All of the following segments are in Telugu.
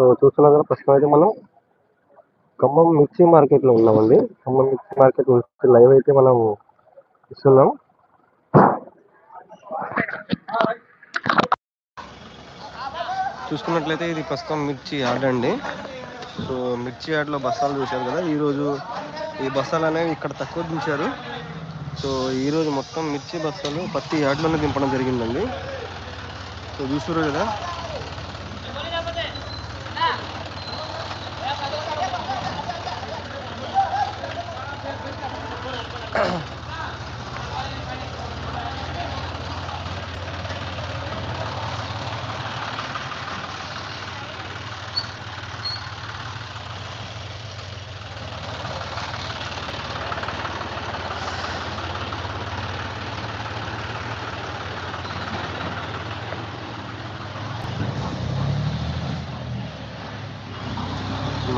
సో చూస్తున్నా కదా ప్రస్తుతం అయితే మనం ఖమ్మం మిర్చి మార్కెట్లో ఉన్నామండి. ఖమ్మం మిర్చి మార్కెట్ లైవ్ అయితే మనం ఇస్తున్నాం చూసుకున్నట్లయితే ఇది ప్రస్తుతం మిర్చి యార్డ్ అండి. సో మిర్చి యార్డ్లో బస్తాలు చూశారు కదా ఈరోజు ఈ బస్తాలు అనేవి ఇక్కడ తక్కువ దించారు. సో ఈరోజు మొత్తం మిర్చి బస్తాలు పత్తి యార్డ్లోనే దింపడం జరిగిందండి. సో చూసారు కదా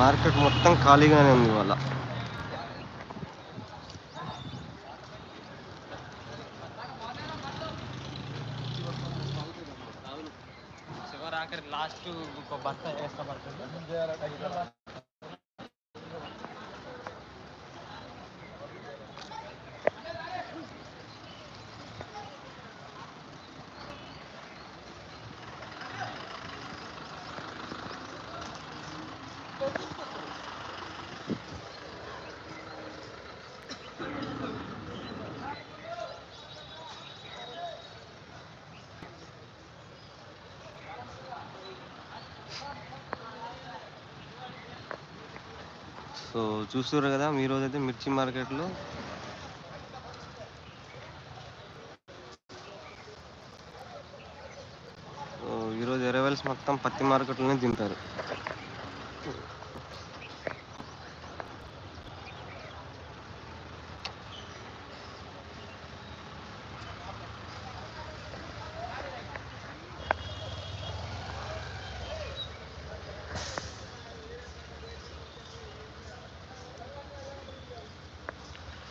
మార్కెట్ మొత్తం ఖాళీగానే ఉంది ఇవాళ చివరి ఆఖరి లాస్ట్ ఒక బస్తా వేస్తా పడుతుంది సో చూస్తున్నారు కదా మీ రోజైతే మిర్చి మార్కెట్లో. ఈరోజు ఎరవెల్స్ మొత్తం పత్తి మార్కెట్లోనే తింటారు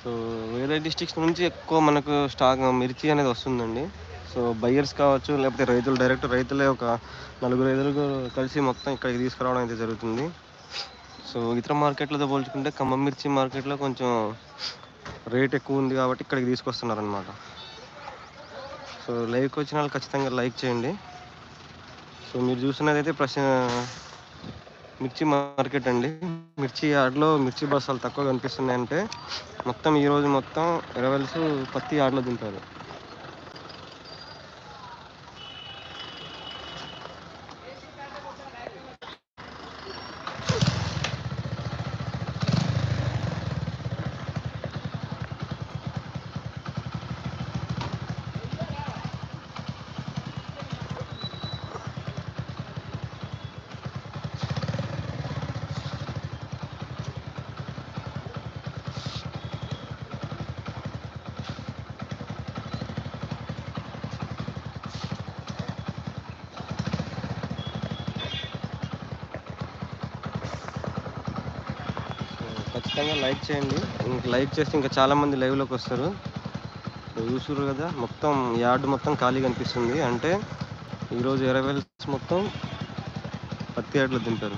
సో వేరే డిస్ట్రిక్ట్స్ నుంచి ఎక్కువ మనకు స్టాక్ మిర్చి అనేది వస్తుందండి. సో బయ్యర్స్ కావచ్చు లేకపోతే రైతులు డైరెక్ట్ రైతులే ఒక నలుగురు రైతులు కలిసి మొత్తం ఇక్కడికి తీసుకురావడం అయితే జరుగుతుంది. సో ఇతర మార్కెట్లతో పోల్చుకుంటే ఖమ్మం మిర్చి మార్కెట్లో కొంచెం రేట్ ఎక్కువ ఉంది కాబట్టి ఇక్కడికి తీసుకొస్తున్నారనమాట సో లైవ్కి వచ్చిన వాళ్ళు ఖచ్చితంగా లైక్ చేయండి. సో మీరు చూస్తున్నదైతే ప్రశ్న మిర్చి మార్కెట్ అండి. మిర్చి యార్డ్లో మిర్చి బస్సాలు తక్కువ కనిపిస్తున్నాయంటే మొత్తం ఈ రోజు మొత్తం ఎరవెల్స్ పత్తి యార్డ్లో దింపారు. ఖచ్చితంగా లైక్ చేయండి. ఇంక లైక్ చేస్తే ఇంకా చాలామంది లైవ్లోకి వస్తారు. చూసారు కదా మొత్తం యార్డ్ మొత్తం ఖాళీ కనిపిస్తుంది. అంటే ఈరోజు ఎరవెల్స్ మొత్తం పత్తి యార్డ్లో దింపారు.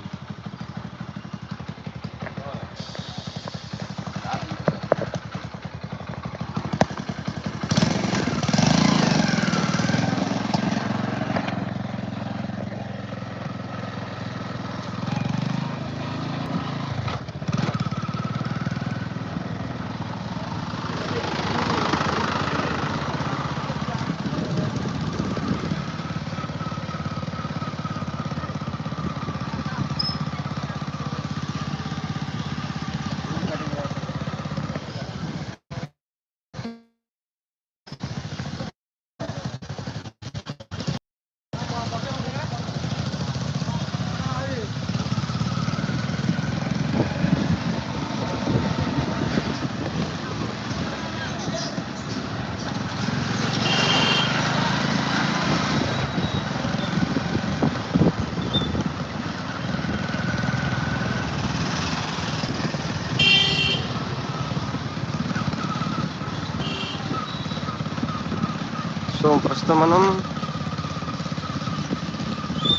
సో ప్రస్తుతం మనం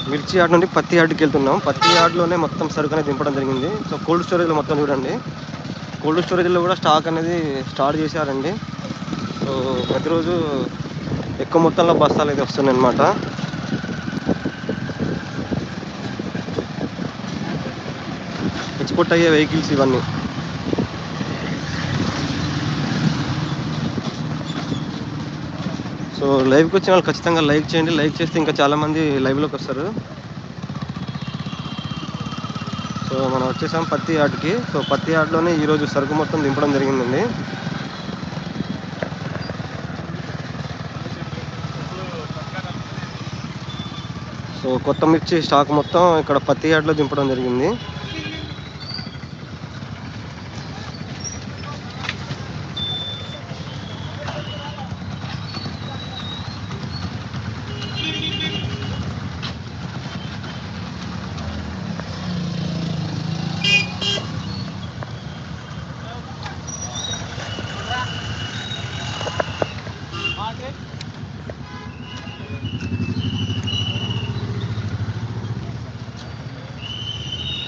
మిర్చి యార్డ్ నుండి పత్తి యార్డ్కి వెళ్తున్నాం. పత్తి యార్డ్లోనే మొత్తం సరుకు అనేది దింపడం జరిగింది. సో కోల్డ్ స్టోరేజ్లో మొత్తం చూడండి. కోల్డ్ స్టోరేజ్లో కూడా స్టాక్ అనేది స్టార్ట్ చేశారండి. సో ప్రతిరోజు ఎక్కువ మొత్తంలో బస్తాలు అయితే వస్తున్నాయి అన్నమాట ఎక్స్పోర్ట్ అయ్యే వెహికల్స్ ఇవన్నీ. సో లైవ్కి వచ్చిన వాళ్ళు ఖచ్చితంగా లైక్ చేయండి. లైక్ చేస్తే ఇంకా చాలామంది లైవ్లోకి వస్తారు. సో మనం వచ్చేసాం పత్తి యార్డ్కి. సో పత్తి యార్డ్లోనే ఈరోజు సరుకు మొత్తం దింపడం జరిగిందండి. సో కొత్త మిర్చి స్టాక్ మొత్తం ఇక్కడ పత్తి యార్డ్లో దింపడం జరిగింది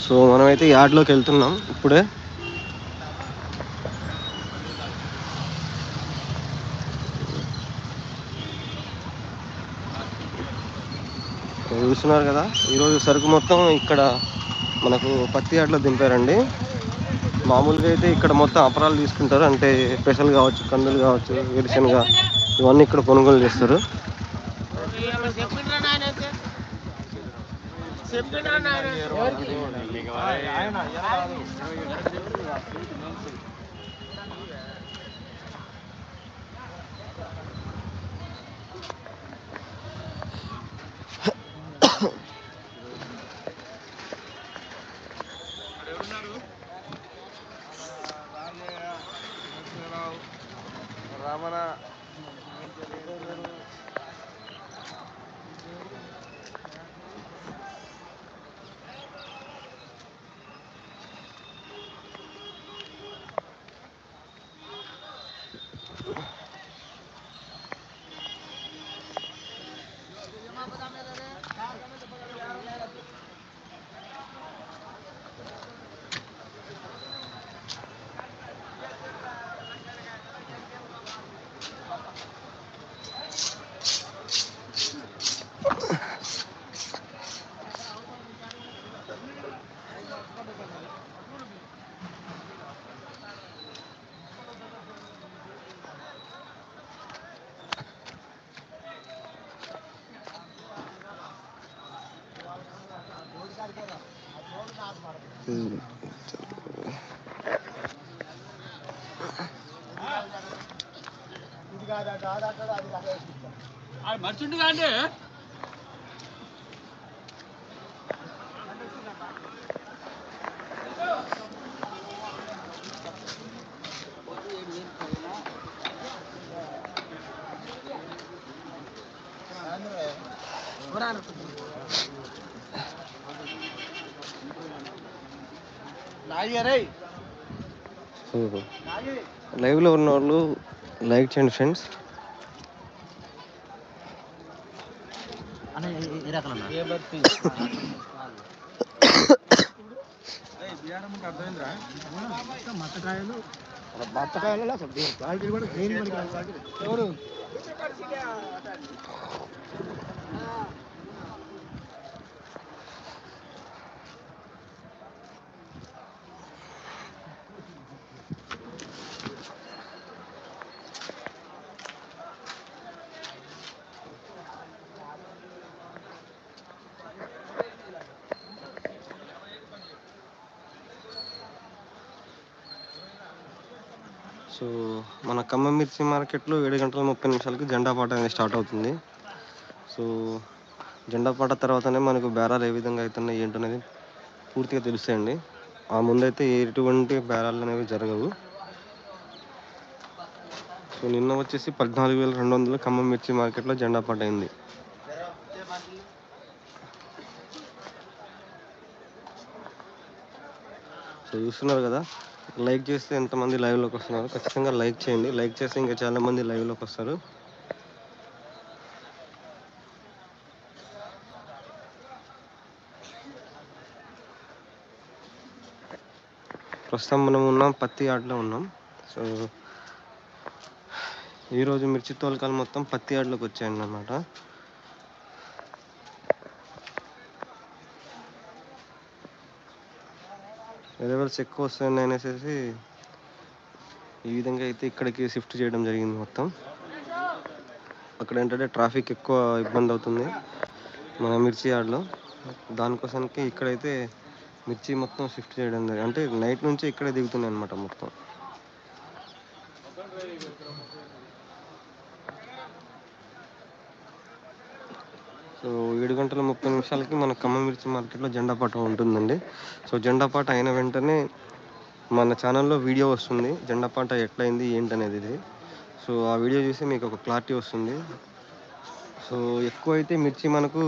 సో మనమైతే యార్డ్లోకి వెళ్తున్నాం ఇప్పుడే. చూస్తున్నారు కదా ఈరోజు సరుకు మొత్తం ఇక్కడ మనకు పత్తి యార్డ్లో దింపారండి. మామూలుగా అయితే ఇక్కడ మొత్తం అపరాలు తీసుకుంటారు అంటే పెసలు కావచ్చు కందులు కావచ్చు వేరుశనగ ఇవన్నీ ఇక్కడ కొనుగోలు చేస్తారు. 哎呀，那也呀。మర్చుండు కాండి లైవ్లో ఉన్న వాళ్ళు లైక్ చేయండి ఫ్రెండ్స్. ఏ ఖమ్మం మిర్చి మార్కెట్లో ఏడు గంటల ముప్పై నిమిషాలకి జెండా పాట అనేది స్టార్ట్ అవుతుంది. సో జెండా పాట తర్వాతనే మనకు బేరాలు ఏ విధంగా అవుతున్నాయి ఏంటనేది పూర్తిగా తెలుస్తాయండి. ఆ ముందైతే ఎటువంటి బేరాలు అనేవి జరగవు. సో నిన్న వచ్చేసి పద్నాలుగు వేల రెండు వందలు ఖమ్మం మిర్చి మార్కెట్లో జెండా పాట అయింది. సో చూస్తున్నారు కదా? లైక్ చేస్తే ఎంతమంది లైవ్లోకి వస్తున్నారు? ఖచ్చితంగా లైక్ చేయండి. లైక్ చేస్తే ఇంకా చాలామంది లైవ్లోకి వస్తారు. ప్రస్తుతం మనం ఉన్నాం పత్తి ఆటలో ఉన్నాం. సో ఈరోజు మిర్చి తోలకాలు మొత్తం పత్తి ఆటలోకి వచ్చాయండి అన్నమాట లెవెల్స్ ఎక్కువ వస్తున్నాయి అనేసి ఈ విధంగా అయితే ఇక్కడికి షిఫ్ట్ చేయడం జరిగింది మొత్తం. అక్కడ ఏంటంటే ట్రాఫిక్ ఎక్కువ ఇబ్బంది అవుతుంది మన మిర్చి యార్డ్లో. దానికోసానికి ఇక్కడైతే మిర్చి మొత్తం షిఫ్ట్ చేయడం జరిగింది అంటే నైట్ నుంచి ఇక్కడే దిగుతున్నాయి అనమాట మొత్తం సో ఏడు గంటల ముప్పై నిమిషాలకి మన ఖమ్మం మిర్చి మార్కెట్లో జెండా పాట ఉంటుందండి. సో జెండా పాట అయిన వెంటనే మన ఛానల్లో వీడియో వస్తుంది. జెండా పాట ఎట్లయింది ఏంటనేది ఇది. సో ఆ వీడియో చూసి మీకు ఒక క్లారిటీ వస్తుంది. సో ఎక్కువ అయితే మిర్చి మనకు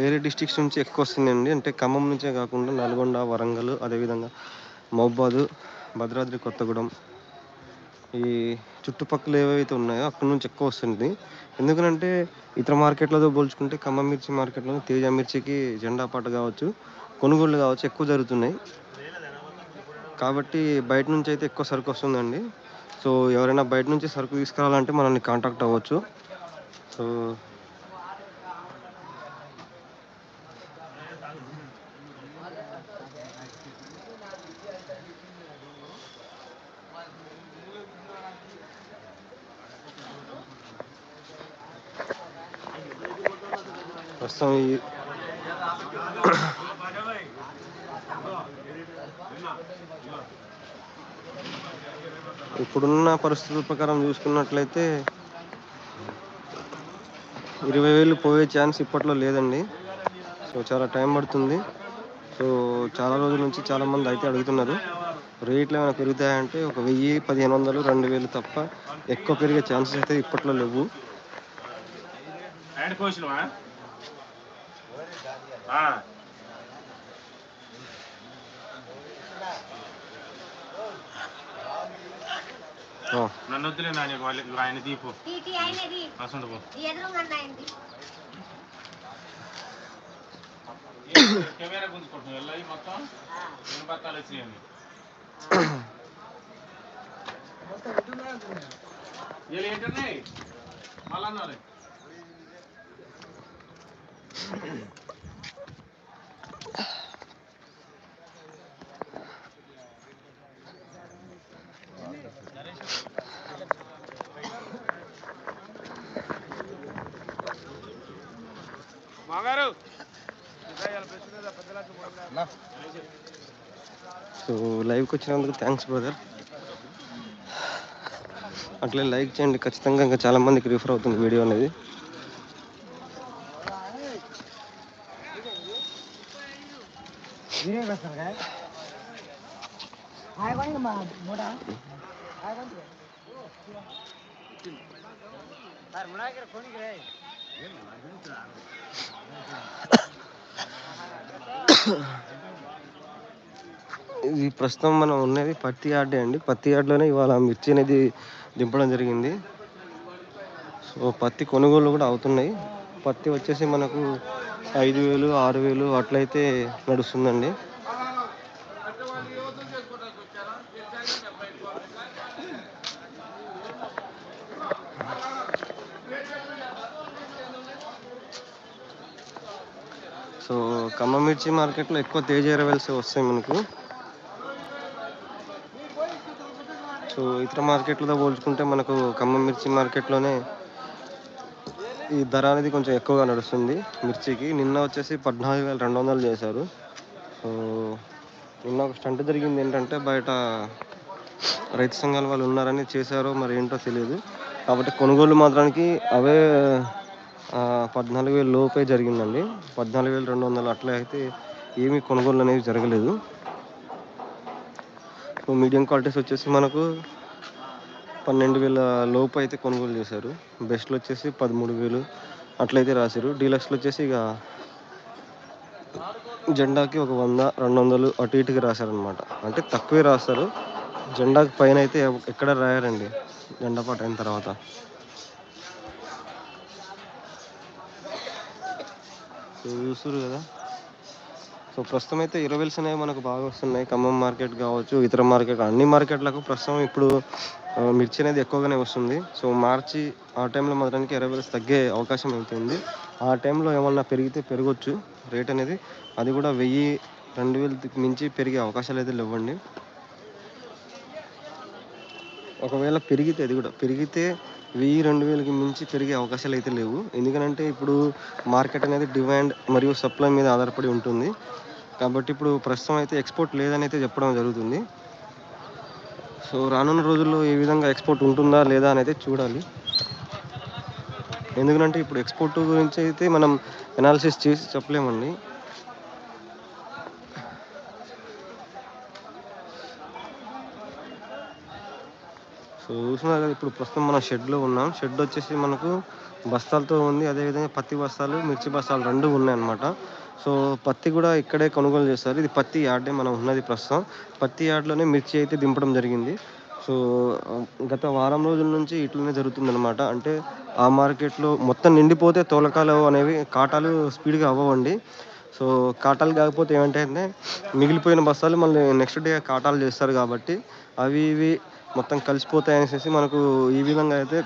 వేరే డిస్టిక్స్ నుంచి ఎక్కువ వస్తుందండి. అంటే ఖమ్మం నుంచే కాకుండా నల్గొండ వరంగల్ అదేవిధంగా మహబాదు భద్రాద్రి కొత్తగూడెం ఈ చుట్టుపక్కల ఏవైతే ఉన్నాయో అక్కడ నుంచి ఎక్కువ వస్తుంది. ఎందుకంటే ఇతర మార్కెట్లతో పోల్చుకుంటే ఖమ్మం మిర్చి మార్కెట్లో తేజ మిర్చికి జెండా పాట కావచ్చు కొనుగోళ్ళు కావచ్చు ఎక్కువ జరుగుతున్నాయి. కాబట్టి బయట నుంచి అయితే ఎక్కువ సరుకు వస్తుందండి. సో ఎవరైనా బయట నుంచి సరుకు తీసుకురావాలంటే మనల్ని కాంటాక్ట్ అవ్వచ్చు. సో ప్రస్తుతం ఈ ఇప్పుడున్న పరిస్థితుల ప్రకారం చూసుకున్నట్లయితే ఇరవై వేలు పోయే ఛాన్స్ ఇప్పట్లో లేదండి. సో చాలా టైం పడుతుంది. సో చాలా రోజుల నుంచి చాలామంది అయితే అడుగుతున్నారు. రేట్లు ఏమైనా పెరుగుతాయంటే ఒక వెయ్యి పదిహేను వందలు రెండు వేలు తప్ప ఎక్కువ పెరిగే ఛాన్సెస్ అయితే ఇప్పట్లో లేవు. నన్ను వద్దులే నాని వాళ్ళకి ఆయన దీపు. అయింది కెమెరా గుంజుకుంటున్నావు వెళ్ళి మొత్తం? రెండు పక్కలు వచ్చేయండి వీళ్ళు ఏంటున్నాయి మళ్ళా అన్నారు సో లైవ్కి వచ్చినందుకు థ్యాంక్స్ బ్రదర్. అట్లే లైక్ చేయండి. ఖచ్చితంగా ఇంకా చాలా మందికి రిఫర్ అవుతుంది వీడియో అనేది మీరే వేస్తారు కదా ఆయకొని మా మూట ఆయకొని సార్ ముడాకిర కొనికి రే ఇది ప్రస్తుతం మనం ఉన్నది పత్తి యార్డే అండి. పత్తి యార్డ్లోనే ఇవాళ మిర్చి అనేది దింపడం జరిగింది. సో పత్తి కొనుగోలు కూడా అవుతున్నాయి. పత్తి వచ్చేసి మనకు ఐదు వేలు ఆరు వేలు అట్లయితే నడుస్తుందండి. సో ఖమ్మం మిర్చి మార్కెట్లో ఎక్కువ తేజ ఎరవెల్స్ వస్తాయి మనకు. సో ఇతర మార్కెట్లతో పోల్చుకుంటే మనకు ఖమ్మం మిర్చి మార్కెట్లోనే ఈ ధర అనేది కొంచెం ఎక్కువగా నడుస్తుంది మిర్చికి. నిన్న వచ్చేసి పద్నాలుగు వేల రెండు వందలు చేశారు. సో నిన్న ఒక స్టంట్ జరిగింది ఏంటంటే బయట రైతు సంఘాల వాళ్ళు ఉన్నారని చేశారో మరి ఏంటో తెలియదు. కాబట్టి కొనుగోలు మాత్రానికి అవే పద్నాలుగు వేలు లోపే జరిగిందండి. పద్నాలుగు వేల రెండు వందలు అట్లా అయితే ఏమీ కొనుగోలు అనేవి జరగలేదు. మీడియం క్వాలిటీస్ వచ్చేసి మనకు పన్నెండు వేల లోపు అయితే కొనుగోలు చేశారు. బెస్ట్లు వచ్చేసి పదమూడు వేలు అట్లయితే రాశారు. డీలక్స్లో వచ్చేసి ఇక జెండాకి ఒక వంద రెండు వందలు అటు ఇటుకి రాశారనమాట అంటే తక్కువే రాస్తారు. జెండాకి పైన అయితే ఎక్కడ రాయారండి? జెండా పాట అయిన తర్వాత. సో కదా. సో ప్రస్తుతం అయితే ఇరవెల్స్ అనేవి మనకు బాగా వస్తున్నాయి. ఖమ్మం మార్కెట్ కావచ్చు ఇతర మార్కెట్ అన్ని మార్కెట్లకు ప్రస్తుతం ఇప్పుడు మిర్చి అనేది ఎక్కువగానే వస్తుంది. సో మార్చి ఆ టైంలో మాత్రానికి ఇరవైల్స్ తగ్గే అవకాశం అవుతుంది ఆ టైంలో ఏమన్నా పెరిగితే పెరగచ్చు. రేట్ అనేది అది కూడా వెయ్యి రెండు వేలకి మించి పెరిగే అవకాశాలు అయితే లేవండి. ఒకవేళ పెరిగితే అది కూడా పెరిగితే వెయ్యి రెండు వేలకి మించి పెరిగే అవకాశాలు అయితే లేవు. ఎందుకంటే ఇప్పుడు మార్కెట్ అనేది డిమాండ్ మరియు సప్లై మీద ఆధారపడి ఉంటుంది. కాబట్టి ఇప్పుడు ప్రస్తుతం అయితే ఎక్స్పోర్ట్ లేదని అయితే చెప్పడం జరుగుతుంది. సో రానున్న రోజుల్లో ఏ విధంగా ఎక్స్పోర్ట్ ఉంటుందా లేదా అని అయితే చూడాలి. ఎందుకంటే ఇప్పుడు ఎక్స్పోర్ట్ గురించి అయితే మనం ఎనాలిసిస్ చేసి చెప్పలేమండి. సో చూస్తున్నారు కదా ఇప్పుడు ప్రస్తుతం మనం షెడ్లో ఉన్నాం. షెడ్ వచ్చేసి మనకు బస్తాలతో ఉంది. అదేవిధంగా పత్తి బస్తాలు మిర్చి బస్తాలు రెండు ఉన్నాయి అన్నమాట సో పత్తి కూడా ఇక్కడే కొనుగోలు చేస్తారు. ఇది పత్తి యార్డే మనం ఉన్నది ప్రస్తుతం. పత్తి యార్డ్లోనే మిర్చి అయితే దింపడం జరిగింది. సో గత వారం రోజుల నుంచి ఇట్లనే జరుగుతుందన్నమాట. అంటే ఆ మార్కెట్లో మొత్తం నిండిపోతే తోలకాలు అనేవి కాటాలు స్పీడ్గా అవ్వవండి. సో కాటాలు కాకపోతే ఏమంటే మిగిలిపోయిన బస్తాలు మళ్ళీ నెక్స్ట్ డే కాటాలు చేస్తారు కాబట్టి అవి ఇవి మొత్తం కలిసిపోతాయి అనేసి మనకు ఈ విధంగా అయితే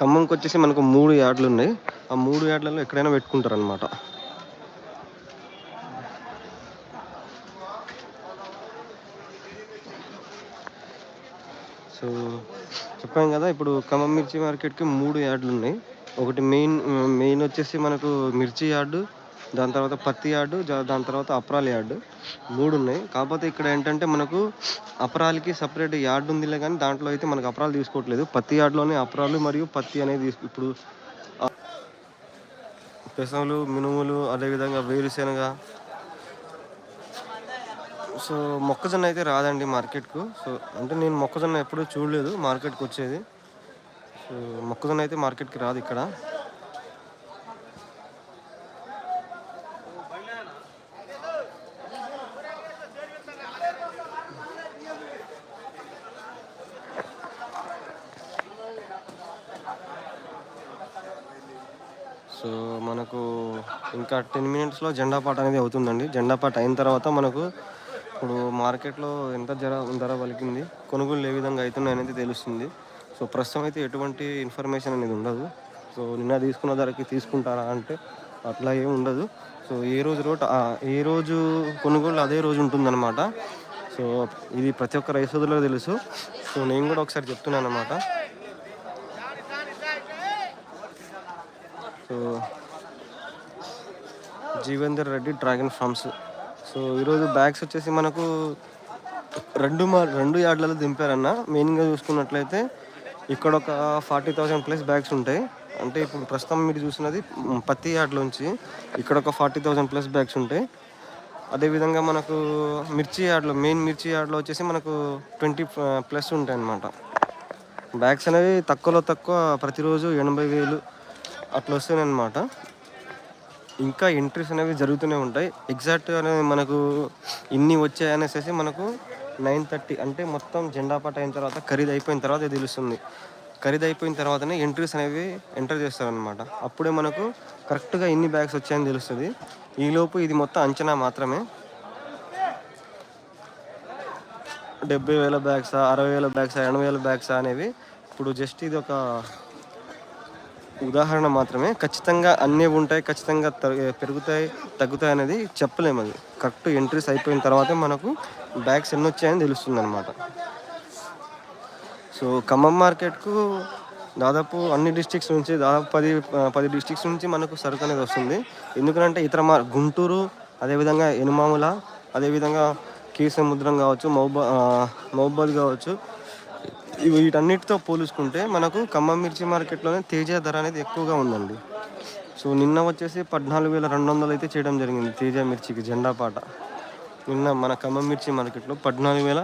ఖమ్మంకి వచ్చేసి మనకు మూడు యార్డ్లు ఉన్నాయి. ఆ మూడు యార్డ్లలో ఎక్కడైనా పెట్టుకుంటారు అనమాట సో చెప్పాం కదా ఇప్పుడు ఖమ్మం మిర్చి మార్కెట్కి మూడు యార్డ్లు ఉన్నాయి. ఒకటి మెయిన్ మెయిన్ వచ్చేసి మనకు మిర్చి యార్డు దాని తర్వాత పత్తి యార్డు దాని తర్వాత అప్రాల్ యార్డు. మూడు ఉన్నాయి కాకపోతే ఇక్కడ ఏంటంటే మనకు అపరాలకి సపరేట్ యార్డ్ ఉందిలే కానీ దాంట్లో అయితే మనకు అపరాలు తీసుకోవట్లేదు. పత్తి యార్డ్లోనే అపరాలు మరియు పత్తి అనేది ఇప్పుడు పెసములు మినుములు అదేవిధంగా వేరుశెనగ. సో మొక్కజొన్న అయితే రాదండి మార్కెట్కు. సో అంటే నేను మొక్కజొన్న ఎప్పుడూ చూడలేదు మార్కెట్కి వచ్చేది సో మొక్కజొన్న అయితే మార్కెట్కి రాదు ఇక్కడ సో మనకు ఇంకా టెన్ మినిట్స్లో జెండా పాట అనేది అవుతుందండి. జెండా పాట అయిన తర్వాత మనకు ఇప్పుడు మార్కెట్లో ఎంత ధర ధర పలికింది కొనుగోలు ఏ విధంగా అవుతున్నాయి అనేది తెలుస్తుంది. సో ప్రస్తుతం అయితే ఎటువంటి ఇన్ఫర్మేషన్ అనేది ఉండదు. సో నిన్న తీసుకున్న ధరకి తీసుకుంటారా అంటే అట్లా ఏం ఉండదు. సో ఏ రోజు రోట్ ఏ రోజు కొనుగోలు అదే రోజు ఉంటుందన్నమాట. సో ఇది ప్రతి ఒక్క రైతులకు తెలుసు. సో నేను కూడా ఒకసారి చెప్తున్నాను అనమాట so Jeevender Reddy dragon farms. So ఈరోజు బ్యాగ్స్ వచ్చేసి మనకు రెండు మా రెండు యార్డ్లలో దింపారన్న. మెయిన్గా చూసుకున్నట్లయితే ఇక్కడ ఒక ఫార్టీ థౌసండ్ ప్లస్ బ్యాగ్స్ ఉంటాయి. అంటే ఇప్పుడు ప్రస్తుతం మీరు చూసినది పత్తి యార్డ్లోంచి ఇక్కడ ఒక ఫార్టీ థౌసండ్ ప్లస్ బ్యాగ్స్ ఉంటాయి. అదేవిధంగా మనకు మిర్చి యార్డ్లో మెయిన్ మిర్చి యార్డ్లో వచ్చేసి మనకు ట్వంటీ ప్లస్ ఉంటాయి అన్నమాట బ్యాగ్స్ అనేవి తక్కువలో తక్కువ ప్రతిరోజు ఎనభై వేలు అట్లా వస్తున్నాయి అన్నమాట ఇంకా ఎంట్రీస్ అనేవి జరుగుతూనే ఉంటాయి. ఎగ్జాక్ట్ అనేది మనకు ఇన్ని వచ్చాయి అనేసి మనకు నైన్ థర్టీ అంటే మొత్తం జెండా పాట అయిన తర్వాత ఖరీదు అయిపోయిన తర్వాత తెలుస్తుంది. ఖరీదు అయిపోయిన తర్వాతనే ఎంట్రీస్ అనేవి ఎంటర్ చేస్తారనమాట అప్పుడే మనకు కరెక్ట్గా ఎన్ని బ్యాగ్స్ వచ్చాయని తెలుస్తుంది. ఈలోపు ఇది మొత్తం అంచనా మాత్రమే. డెబ్బై వేల బ్యాగ్సా అరవై వేల బ్యాగ్సా ఎనభై వేల బ్యాగ్సా అనేవి ఇప్పుడు జస్ట్ ఇది ఒక ఉదాహరణ మాత్రమే. ఖచ్చితంగా అన్నీ ఉంటాయి ఖచ్చితంగా పెరుగుతాయి తగ్గుతాయి అనేది చెప్పలేము అది. కరెక్ట్ ఎంట్రీస్ అయిపోయిన తర్వాతే మనకు బ్యాగ్స్ ఎన్ని వచ్చాయని తెలుస్తుంది అనమాట సో ఖమ్మం మార్కెట్కు దాదాపు అన్ని డిస్ట్రిక్ట్స్ నుంచి దాదాపు పది పది డిస్ట్రిక్ట్స్ నుంచి మనకు సరుకు అనేది వస్తుంది. ఎందుకంటే ఇతర మార్ గుంటూరు అదేవిధంగా ఎనుమాముల అదేవిధంగా కీసముద్రం కావచ్చు మహబా మహబాద్ కావచ్చు వీటన్నిటితో పోల్చుకుంటే మనకు ఖమ్మం మిర్చి మార్కెట్లోనే తేజ ధర అనేది ఎక్కువగా ఉందండి. సో నిన్న వచ్చేసి పద్నాలుగు వేల రెండు వందలు అయితే చేయడం జరిగింది తేజ మిర్చికి జెండా పాట. నిన్న మన ఖమ్మం మిర్చి మార్కెట్లో పద్నాలుగు వేల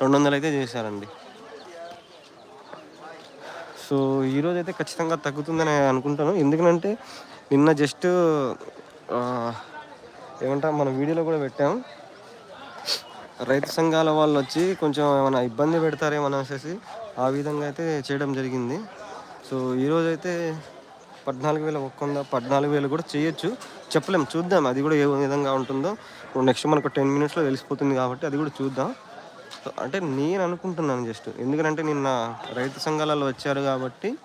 రెండు వందలు అయితే చేశారండి. సో ఈరోజు అయితే ఖచ్చితంగా తగ్గుతుందని అనుకుంటాను. ఎందుకంటే నిన్న జస్ట్ ఏమంటా మన వీడియోలో కూడా పెట్టాము రైతు సంఘాల వాళ్ళు వచ్చి కొంచెం ఏమైనా ఇబ్బంది పెడతారేమో అనేసి ఆ విధంగా అయితే చేయడం జరిగింది. సో ఈరోజు అయితే పద్నాలుగు వేల ఒక్క వంద పద్నాలుగు వేలు కూడా చేయొచ్చు. చెప్పలేం చూద్దాం. అది కూడా ఏ విధంగా ఉంటుందో. నెక్స్ట్ మనకు టెన్ మినిట్స్లో తెలిసిపోతుంది కాబట్టి అది కూడా చూద్దాం. సో అంటే నేను అనుకుంటున్నాను జస్ట్. ఎందుకంటే నిన్న రైతు సంఘాలలో వచ్చారు కాబట్టి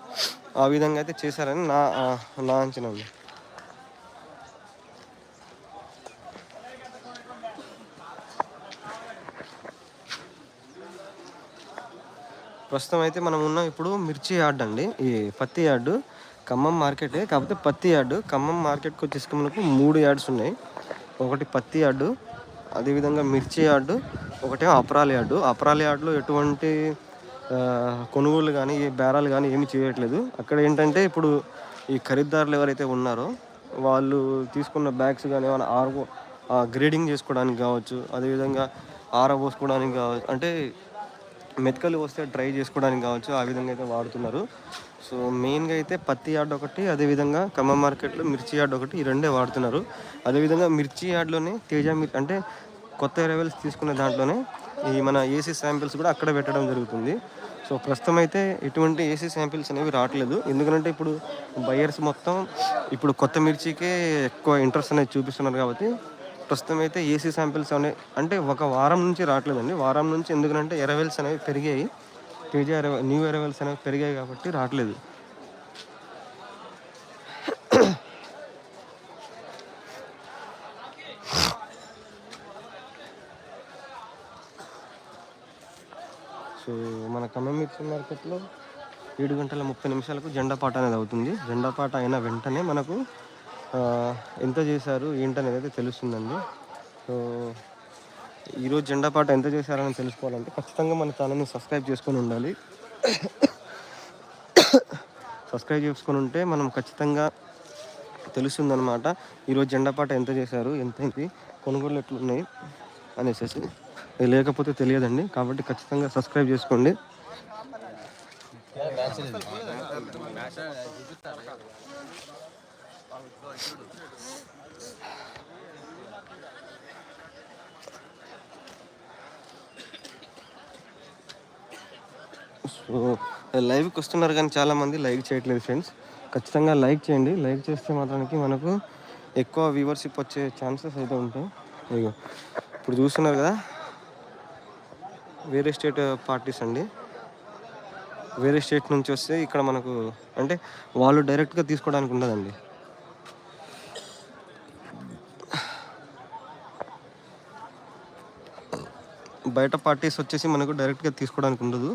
ఆ విధంగా అయితే చేశారని నా నా అంచనా ప్రస్తుతం అయితే మనం ఉన్నాం ఇప్పుడు మిర్చి యార్డ్ అండి. ఈ పత్తి యార్డు ఖమ్మం మార్కెటే కాకపోతే పత్తి యార్డు ఖమ్మం మార్కెట్కి వచ్చేసి మనకు మూడు యార్డ్స్ ఉన్నాయి. ఒకటి పత్తి యార్డు అదేవిధంగా మిర్చి యార్డు ఒకటే అపరాల యార్డు. అపరాలి యార్డులో ఎటువంటి కొనుగోలు కానీ బేరాలు కానీ ఏమి చేయట్లేదు. అక్కడ ఏంటంటే ఇప్పుడు ఈ ఖరీదారులు ఎవరైతే ఉన్నారో వాళ్ళు తీసుకున్న బ్యాగ్స్ కానీ ఏమైనా ఆరబో గ్రేడింగ్ చేసుకోవడానికి కావచ్చు అదేవిధంగా ఆరబోసుకోవడానికి కావచ్చు అంటే మెతకలు వస్తే డ్రై చేసుకోవడానికి కావచ్చు ఆ విధంగా అయితే వాడుతున్నారు. సో మెయిన్గా అయితే పత్తి యార్డ్ ఒకటి అదేవిధంగా ఖమ్మం మార్కెట్లో మిర్చి యార్డ్ ఒకటి ఈ రెండే వాడుతున్నారు. అదేవిధంగా మిర్చి యార్డ్లోనే తేజ మిర్ అంటే కొత్త ఎరవెల్స్ తీసుకునే దాంట్లోనే ఈ మన ఏసీ శాంపిల్స్ కూడా అక్కడ పెట్టడం జరుగుతుంది. సో ప్రస్తుతం అయితే ఎటువంటి ఏసీ శాంపిల్స్ అనేవి రావట్లేదు. ఎందుకంటే ఇప్పుడు బయర్స్ మొత్తం ఇప్పుడు కొత్త మిర్చికే ఎక్కువ ఇంట్రెస్ట్ అనేది చూపిస్తున్నారు కాబట్టి ప్రస్తుతం అయితే ఏసీ శాంపిల్స్ అనే అంటే ఒక వారం నుంచి రావట్లేదండి. వారం నుంచి ఎందుకంటే ఎరవెల్స్ అనేవి పెరిగాయి. తేజ ఎరవ న్యూ ఎరవెల్స్ అనేవి పెరిగాయి కాబట్టి రావట్లేదు. సో మన ఖమ్మం మిర్చి మార్కెట్లో ఏడు గంటల ముప్పై నిమిషాలకు జెండా పాట అనేది అవుతుంది. జెండా పాట అయిన వెంటనే మనకు ఎంత చేశారు ఏంటనేది అయితే తెలుస్తుందండి. సో ఈరోజు జెండా పాట ఎంత చేశారని తెలుసుకోవాలంటే ఖచ్చితంగా మన ఛానల్ని సబ్స్క్రైబ్ చేసుకొని ఉండాలి. సబ్స్క్రైబ్ చేసుకొని ఉంటే మనం ఖచ్చితంగా తెలుస్తుందనమాట ఈరోజు జెండా పాట ఎంత చేశారు ఎంత ఇది కొనుగోలు ఎట్లున్నాయి అనేసి లేకపోతే తెలియదండి కాబట్టి ఖచ్చితంగా సబ్స్క్రైబ్ చేసుకోండి. సో లైవ్కి వస్తున్నారు కానీ చాలామంది లైక్ చేయట్లేదు ఫ్రెండ్స్ ఖచ్చితంగా లైక్ చేయండి. లైక్ చేస్తే మాత్రానికి మనకు ఎక్కువ వ్యూవర్షిప్ వచ్చే ఛాన్సెస్ అయితే ఉంటాయి. ఇగో ఇప్పుడు చూస్తున్నారు కదా వేరే స్టేట్ పార్టీస్ అండి. వేరే స్టేట్ నుంచి వస్తే ఇక్కడ మనకు అంటే వాళ్ళు డైరెక్ట్గా తీసుకోవడానికి ఉండదండి. బయట పార్టీస్ వచ్చేసి మనకు డైరెక్ట్గా తీసుకోవడానికి ఉండదు.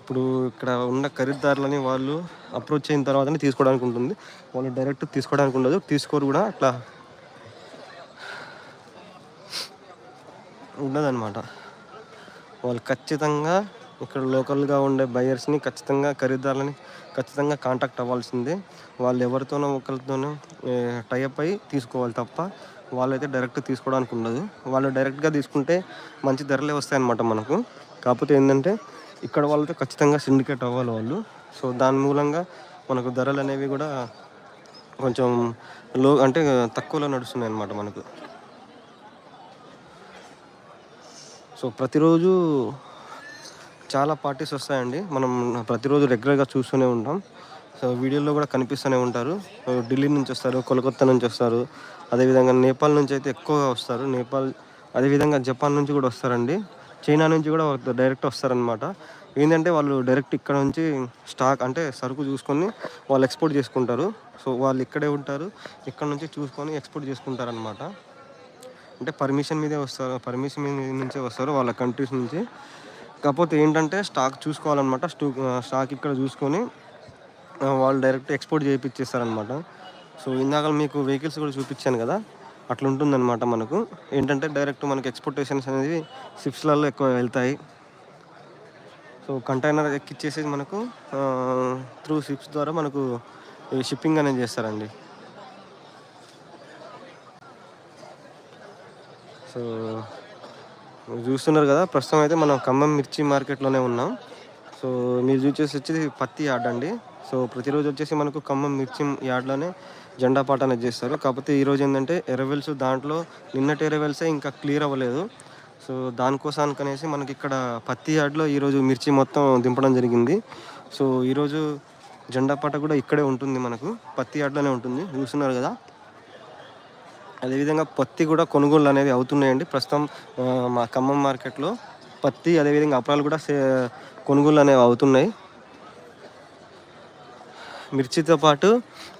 ఇప్పుడు ఇక్కడ ఉన్న ఖరీదారులని వాళ్ళు అప్రోచ్ అయిన తర్వాతనే తీసుకోవడానికి ఉంటుంది. వాళ్ళు డైరెక్ట్ తీసుకోవడానికి ఉండదు. తీసుకోరు కూడా అట్లా ఉండదన్నమాట. వాళ్ళు ఖచ్చితంగా ఇక్కడ లోకల్గా ఉండే బయర్స్ని ఖచ్చితంగా ఖరీదారులని ఖచ్చితంగా కాంటాక్ట్ అవ్వాల్సిందే. వాళ్ళు ఎవరితోనో ఒకరితోనో టైఅప్ అయి తీసుకోవాలి తప్ప వాళ్ళైతే డైరెక్ట్ తీసుకోవడానికి ఉండదు. వాళ్ళు డైరెక్ట్గా తీసుకుంటే మంచి ధరలే వస్తాయి అన్నమాట మనకు. కాకపోతే ఏంటంటే ఇక్కడ వాళ్ళతో ఖచ్చితంగా సిండికేట్ అవ్వాలి వాళ్ళు. సో దాని మూలంగా మనకు ధరలు అనేవి కూడా కొంచెం లో అంటే తక్కువలో నడుస్తున్నాయి అన్నమాట మనకు. సో ప్రతిరోజు చాలా పార్టీస్ వస్తాయండి. మనం ప్రతిరోజు రెగ్యులర్గా చూస్తూనే ఉంటాం. సో వీడియోలో కూడా కనిపిస్తూనే ఉంటారు. ఢిల్లీ నుంచి వస్తారు కోల్కత్తా నుంచి వస్తారు. అదేవిధంగా నేపాల్ నుంచి అయితే ఎక్కువగా వస్తారు. నేపాల్ అదేవిధంగా జపాన్ నుంచి కూడా వస్తారండి. చైనా నుంచి కూడా డైరెక్ట్ వస్తారనమాట ఏంటంటే వాళ్ళు డైరెక్ట్ ఇక్కడ నుంచి స్టాక్ అంటే సరుకు చూసుకొని వాళ్ళు ఎక్స్పోర్ట్ చేసుకుంటారు. సో వాళ్ళు ఇక్కడే ఉంటారు. ఇక్కడ నుంచి చూసుకొని ఎక్స్పోర్ట్ చేసుకుంటారనమాట అంటే పర్మిషన్ మీదే వస్తారు. పర్మిషన్ మీద నుంచే వస్తారు వాళ్ళ కంట్రీస్ నుంచి. కాకపోతే ఏంటంటే స్టాక్ చూసుకోవాలన్నమాట. స్టూ స్టాక్ ఇక్కడ చూసుకొని వాళ్ళు డైరెక్ట్ ఎక్స్పోర్ట్ చేయించేస్తారనమాట సో ఇందాక మీకు వెహికల్స్ కూడా చూపించాను కదా అట్లా ఉంటుందన్నమాట మనకు. ఏంటంటే డైరెక్ట్ మనకి ఎక్స్పోర్టేషన్స్ అనేది షిప్స్లలో ఎక్కువ వెళ్తాయి. సో కంటైనర్ ఎక్కిచ్చేసేది మనకు త్రూ షిప్స్ ద్వారా మనకు షిప్పింగ్ అనేది చేస్తారండి. సో చూస్తున్నారు కదా ప్రస్తుతం అయితే మనం ఖమ్మం మిర్చి మార్కెట్లోనే ఉన్నాం. సో మీరు చూసేసి వచ్చేసి పత్తి యార్డ్ అండి. సో ప్రతిరోజు వచ్చేసి మనకు ఖమ్మం మిర్చి యార్డ్లోనే జెండా పాట అనేది చేస్తారు. కాకపోతే ఈరోజు ఏంటంటే ఎరవెల్స్ దాంట్లో నిన్నటి ఎరవెల్సే ఇంకా క్లియర్ అవ్వలేదు. సో దానికోసానికి అనేసి మనకి ఇక్కడ పత్తి యార్డ్లో ఈరోజు మిర్చి మొత్తం దింపడం జరిగింది. సో ఈరోజు జెండా పాట కూడా ఇక్కడే ఉంటుంది మనకు. పత్తి యార్డ్లోనే ఉంటుంది. చూస్తున్నారు కదా? అదేవిధంగా పత్తి కూడా కొనుగోళ్ళు అనేవి అవుతున్నాయండి. ప్రస్తుతం మా ఖమ్మం మార్కెట్లో పత్తి అదేవిధంగా అపరాలు కూడా సే కొనుగోళ్ళు అనేవి అవుతున్నాయి. మిర్చితో పాటు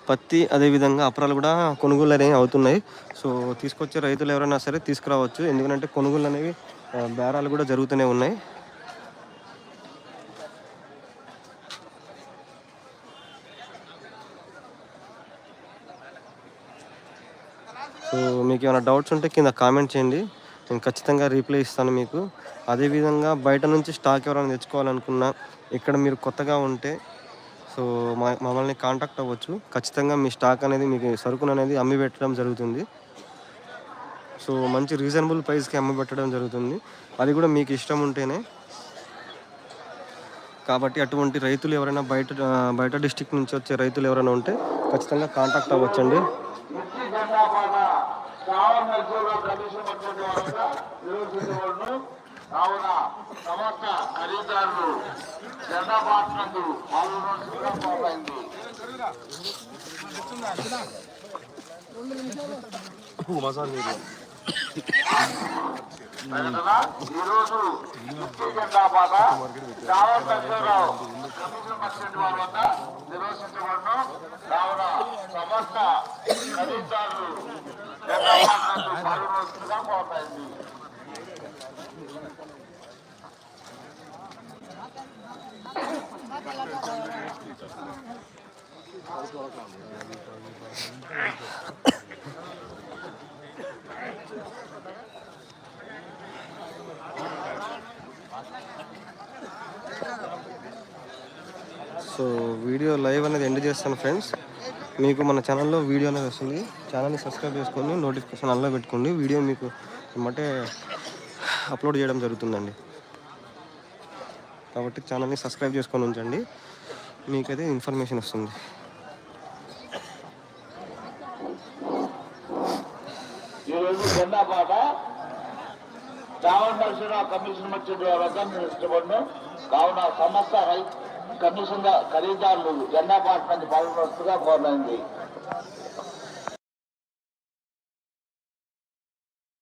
పత్తి అదేవిధంగా అపరాలు కూడా కొనుగోలు అనేవి అవుతున్నాయి. సో తీసుకొచ్చే రైతులు ఎవరైనా సరే తీసుకురావచ్చు. ఎందుకంటే కొనుగోలు అనేవి బేరాలు కూడా జరుగుతూనే ఉన్నాయి. సో మీకు ఏమైనా డౌట్స్ ఉంటే కింద కామెంట్ చేయండి. నేను ఖచ్చితంగా రీప్లై ఇస్తాను మీకు. అదేవిధంగా బయట నుంచి స్టాక్ ఎవరైనా తెచ్చుకోవాలనుకున్నా ఇక్కడ మీరు కొత్తగా ఉంటే సో మా మమ్మల్ని కాంటాక్ట్ అవ్వచ్చు. ఖచ్చితంగా మీ స్టాక్ అనేది మీకు సరుకును అనేది అమ్మి పెట్టడం జరుగుతుంది. సో మంచి రీజనబుల్ ప్రైస్కి అమ్మి పెట్టడం జరుగుతుంది. అది కూడా మీకు ఇష్టం ఉంటేనే. కాబట్టి అటువంటి రైతులు ఎవరైనా బయట బయట డిస్టిక్ నుంచి వచ్చే రైతులు ఎవరైనా ఉంటే ఖచ్చితంగా కాంటాక్ట్ అవ్వచ్చండి. కావున సమస్త ఖరీదారులు జెండా పాటినందు పాల్గొనవలసిందిగా కోరబడింది ఈరోజు ముఖ్య జెండా పాట చాలా సంఖ్యరావు కమిషన్ పర్సెంట్ వారి వద్ద నిర్వహించబడను కావున సమస్త ఖరీదారులు సో వీడియో లైవ్ అనేది ఎండ్ చేస్తాను ఫ్రెండ్స్. మీకు మన ఛానల్లో వీడియో అనేది వస్తుంది. ఛానల్ని సబ్స్క్రైబ్ చేసుకొని నోటిఫికేషన్ అలా పెట్టుకోండి. వీడియో మీకు ఏమంటే అప్లోడ్ చేయడం జరుగుతుందండి. కాబట్టి ఛానల్ని సబ్స్క్రైబ్ చేసుకొని ఉంచండి. మీకైతే ఇన్ఫర్మేషన్ వస్తుంది. ఈరోజు జెండా పాట కమిషన్ కావున సమస్త రైతు కమిషన్ ఖరీదారులు జెండా పాట మంది పాల్గొనవలసిందిగా కోరలేదు.